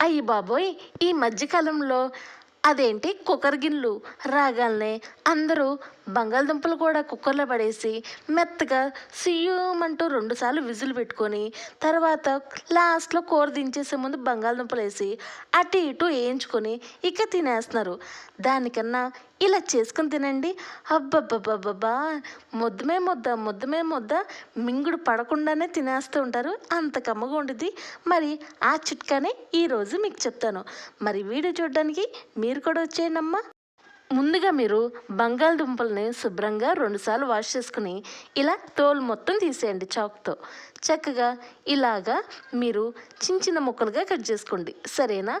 అయ్యి బాబోయ్ ఈ మధ్యకాలంలో అదేంటి? కుక్కర్ గిన్నెలు రాగాలనే అందరూ బంగాళదుంపలు కూడా కుక్కర్లో పడేసి మెత్తగా సియ్యమంటూ రెండుసార్లు విజిల్ పెట్టుకొని తర్వాత లాస్ట్లో కూర దించేసే ముందు బంగాళదుంపలు వేసి అటు ఇటు వేయించుకొని ఇక తినేస్తున్నారు. దానికన్నా ఇలా చేసుకుని తినండి. అబ్బబ్బబ్బబ్బబ్బా. ముద్దమే ముద్ద ముద్దమే ముద్ద. మింగుడు పడకుండానే తినేస్తూ ఉంటారు. అంత కమ్మగా ఉంటుంది మరి ఆ చిట్కానే ఈరోజు మీకు చెప్తాను. మరి వీడియో చూడడానికి మీరు కూడా వచ్చేయనమ్మా ముందుగా మీరు బంగాళదుంపల్ని శుభ్రంగా రెండుసార్లు వాష్ చేసుకుని ఇలా తోలు మొత్తం తీసేయండి చాక్తో. చక్కగా ఇలాగా మీరు చిన్న చిన్న ముక్కలుగా కట్ చేసుకోండి. సరేనా?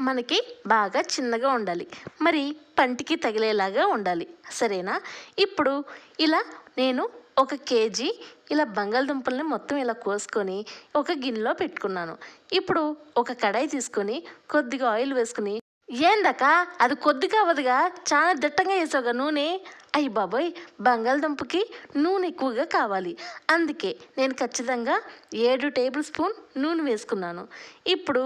మనకి బాగా చిన్నగా ఉండాలి. మరి పంటికి తగిలేలాగా ఉండాలి. సరేనా? ఇప్పుడు ఇలా నేను ఒక కేజీ ఇలా బంగాళదుంపల్ని మొత్తం ఇలా కోసుకొని ఒక గిన్నెలో పెట్టుకున్నాను. ఇప్పుడు ఒక కడాయి తీసుకొని కొద్దిగా ఆయిల్ వేసుకుని ఏందక్క? అది కొద్దిగా అవ్వదుగా చాలా దిట్టంగా వేసావుగా నూనె. అయ్యి బాబోయ్ బంగాళదుంపకి నూనె ఎక్కువగా కావాలి. అందుకే నేను ఖచ్చితంగా ఏడు టేబుల్ స్పూన్ నూనె వేసుకున్నాను. ఇప్పుడు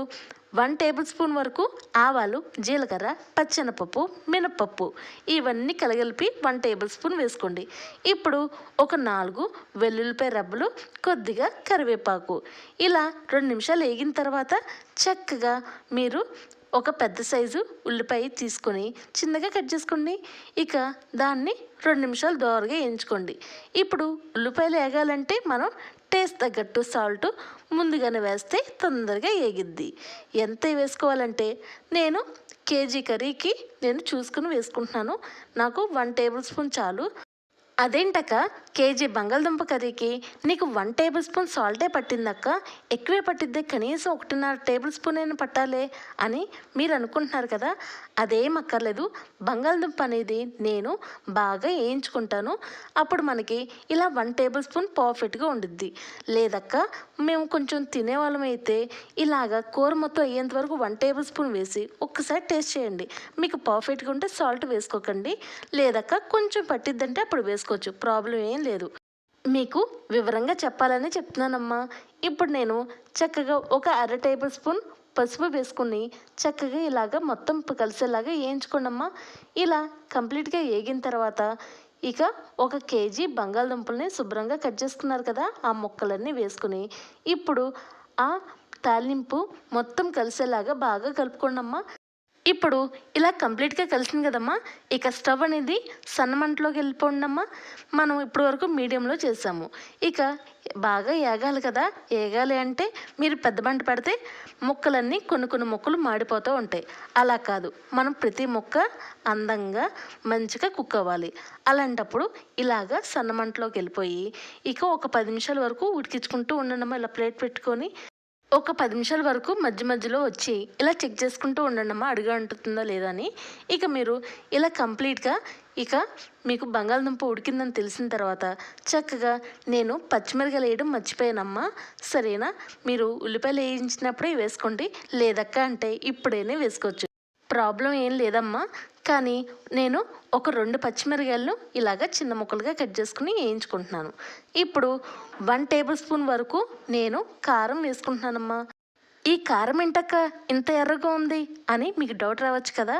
వన్ టేబుల్ స్పూన్ వరకు ఆవాలు జీలకర్ర పచ్చెనపప్పు మినపప్పు ఇవన్నీ కలగలిపి వన్ టేబుల్ స్పూన్ వేసుకోండి. ఇప్పుడు ఒక నాలుగు వెల్లుల్లిపాయ రబ్బలు కొద్దిగా కరివేపాకు. ఇలా రెండు నిమిషాలు వేగిన తర్వాత చక్కగా మీరు ఒక పెద్ద సైజు ఉల్లిపాయ తీసుకొని చిన్నగా కట్ చేసుకోండి. ఇక దాన్ని రెండు నిమిషాలు దోరగా వేయించుకోండి. ఇప్పుడు ఉల్లిపాయలు వేగాలంటే మనం టేస్ట్ తగ్గట్టు సాల్ట్ ముందుగానే వేస్తే తొందరగా వేగిద్ది. ఎంత వేసుకోవాలంటే నేను కేజీ కర్రీకి నేను చూసుకుని వేసుకుంటున్నాను. నాకు వన్ టేబుల్ స్పూన్ చాలు. అదేంటక్క? కేజీ బంగాళదుంప కర్రీకి నీకు వన్ టేబుల్ స్పూన్ సాల్టే పట్టిందక్క? ఎక్కువే పట్టిద్దే కనీసం ఒకటిన్నర టేబుల్ స్పూన్ అయినా పట్టాలే అని మీరు అనుకుంటున్నారు కదా? అదేం అక్కర్లేదు. బంగాళదుంప అనేది నేను బాగా వేయించుకుంటాను. అప్పుడు మనకి ఇలా వన్ టేబుల్ స్పూన్ పర్ఫెక్ట్గా ఉండిద్ది. లేదక్క మేము కొంచెం తినేవాళ్ళం అయితే ఇలాగ కూర మొత్తం అయ్యేంత వరకు వన్ టేబుల్ స్పూన్ వేసి ఒక్కసారి టేస్ట్ చేయండి. మీకు పర్ఫెక్ట్గా ఉంటే సాల్ట్ వేసుకోకండి. లేదక్క కొంచెం పట్టిద్దంటే అప్పుడు చేసుకోవచ్చు ప్రాబ్లం ఏం లేదు. మీకు వివరంగా చెప్పాలని చెప్తున్నానమ్మా. ఇప్పుడు నేను చక్కగా ఒక అర టేబుల్ స్పూన్ పసుపు వేసుకుని చక్కగా ఇలాగ మొత్తం కలిసేలాగా వేయించుకోండమ్మా. ఇలా కంప్లీట్గా వేగిన తర్వాత ఇక ఒక కేజీ బంగాళదుంపల్ని శుభ్రంగా కట్ చేసుకున్నారు కదా ఆ ముక్కలన్నీ వేసుకుని ఇప్పుడు ఆ తాలింపు మొత్తం కలిసేలాగా బాగా కలుపుకోండమ్మా. ఇప్పుడు ఇలా కంప్లీట్గా కలిసింది కదమ్మా. ఇక స్టవ్ అనేది సన్నమంటలోకి వెళ్ళిపోండమ్మా. మనం ఇప్పటి వరకు మీడియంలో చేసాము. ఇక బాగా ఏగాలి కదా. ఏగాలి అంటే మీరు పెద్ద మంట పెడితే ముక్కలన్నీ కొన్ని కొన్ని ముక్కలు మాడిపోతూ ఉంటాయి. అలా కాదు. మనం ప్రతి ముక్క అందంగా మంచిగా కుక్ అవ్వాలి. అలాంటప్పుడు ఇలాగా సన్నమంటలోకి వెళ్ళిపోయి ఇక ఒక పది నిమిషాల వరకు ఉడికించుకుంటూ ఉండడమ్మా. ఇలా ప్లేట్ పెట్టుకొని ఒక పది నిమిషాల వరకు మధ్య మధ్యలో వచ్చి ఇలా చెక్ చేసుకుంటూ ఉండండి అమ్మా అడుగు అంటుతుందో లేదా అని. ఇక మీరు ఇలా కంప్లీట్గా ఇక మీకు బంగాళదుంప ఉడికిందని తెలిసిన తర్వాత చక్కగా నేను పచ్చిమిరకాయలు వేయడం మర్చిపోయానమ్మా. సరేనా? మీరు ఉల్లిపాయలు వేయించినప్పుడే వేసుకోండి లేదక్క అంటే ఇప్పుడైనా వేసుకోవచ్చు. ప్రాబ్లం ఏం లేదమ్మా. కానీ నేను ఒక రెండు పచ్చిమిరకాయలను ఇలాగ చిన్న ముక్కలుగా కట్ చేసుకుని వేయించుకుంటున్నాను. ఇప్పుడు వన్ టేబుల్ స్పూన్ వరకు నేను కారం వేసుకుంటున్నానమ్మా. ఈ కారం ఏంటక్క? ఇంత ఎర్రగా ఉంది అని మీకు డౌట్ రావచ్చు కదా.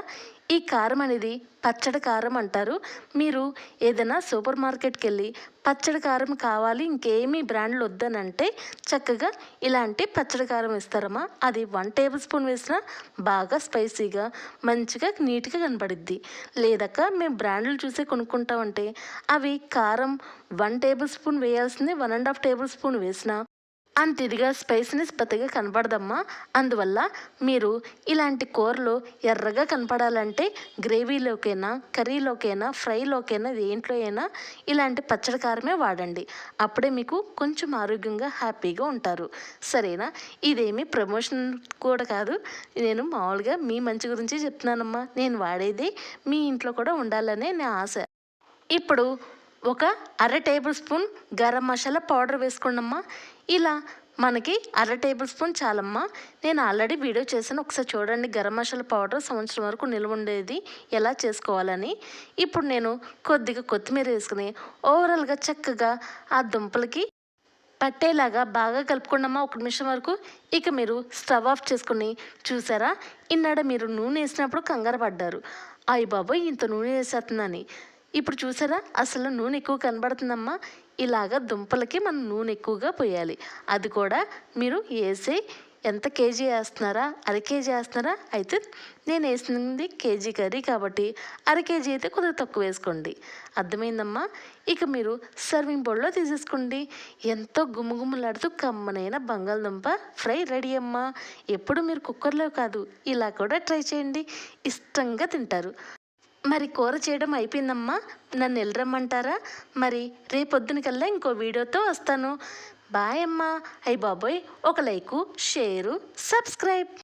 ఈ కారం అనేది పచ్చడి కారం అంటారు. మీరు ఏదైనా సూపర్ మార్కెట్కి వెళ్ళి పచ్చడి కారం కావాలి ఇంకేమీ బ్రాండ్లు వద్దనంటే చక్కగా ఇలాంటి పచ్చడి కారం ఇస్తారమ్మా అది వన్ టేబుల్ స్పూన్ వేసినా బాగా స్పైసీగా మంచిగా నీట్గా కనపడిద్ది. లేదక్క మేము బ్రాండ్లు చూసే కొనుక్కుంటామంటే అవి కారం one table spoon వేయాల్సింది one and half table spoon వేసినా అంత ఇదిగా స్పైసీనెస్ పెద్దగా కనపడదమ్మా. అందువల్ల మీరు ఇలాంటి కూరలు ఎర్రగా కనపడాలంటే గ్రేవీలోకైనా కర్రీలోకైనా ఫ్రైలోకైనా దేంట్లో అయినా ఇలాంటి పచ్చడి కారమే వాడండి. అప్పుడే మీకు కొంచెం ఆరోగ్యంగా హ్యాపీగా ఉంటారు. సరేనా? ఇదేమి ప్రమోషన్ కూడా కాదు. నేను మామూలుగా మీ మంచి గురించి చెప్తున్నానమ్మా. నేను వాడేది మీ ఇంట్లో కూడా ఉండాలనే నా ఆశ. ఇప్పుడు ఒక అర table spoon garam masala powder వేసుకోండమ్మా. ఇలా మనకి అర టేబుల్ స్పూన్ చాలమ్మా. నేను ఆల్రెడీ వీడియో చేశాను. ఒకసారి చూడండి గరం మసాలా పౌడర్ సంవత్సరం వరకు నిల్వ ఉండేది ఎలా చేసుకోవాలని. ఇప్పుడు నేను కొద్దిగా కొత్తిమీర వేసుకుని ఓవరాల్గా చక్కగా ఆ దుంపలకి పట్టేలాగా బాగా కలుపుకుండమ్మా. ఒక నిమిషం వరకు ఇక మీరు స్టవ్ ఆఫ్ చేసుకుని చూసారా? ఇన్నాడ మీరు నూనె వేసినప్పుడు కంగారు పడ్డారు. అయ్యి బాబోయ్ ఇంత నూనె వేసేస్తుందని ఇప్పుడు చూసారా? అసలు నూనె ఎక్కువ కనబడుతుందమ్మా. ఇలాగ దుంపలకి మనం నూనె ఎక్కువగా పోయాలి. అది కూడా మీరు వేసి ఎంత కేజీ వేస్తున్నారా? అర కేజీ వేస్తున్నారా? అయితే నేను వేసింది కేజీ కర్రీ కాబట్టి అర కేజీ అయితే కొద్దిగా తక్కువ వేసుకోండి. అర్థమైందమ్మా? ఇక మీరు సర్వింగ్ బౌల్లో తీసేసుకోండి. ఎంతో గుమ్మగుమ్మలాడుతూ కమ్మనైన బంగాళదుంప ఫ్రై రెడీ అమ్మా. ఎప్పుడు మీరు కుక్కర్లో కాదు ఇలా కూడా ట్రై చేయండి. ఇష్టంగా తింటారు. మరి కూర చేయడం అయిపోయిందమ్మా. నన్ను వెళ్ళరమ్మంటారా? మరి రేపొద్దున కల్లా ఇంకో వీడియోతో వస్తాను. బాయ్ అమ్మా. అయ్యి బాబోయ్. ఒక లైకు షేరు సబ్స్క్రైబ్.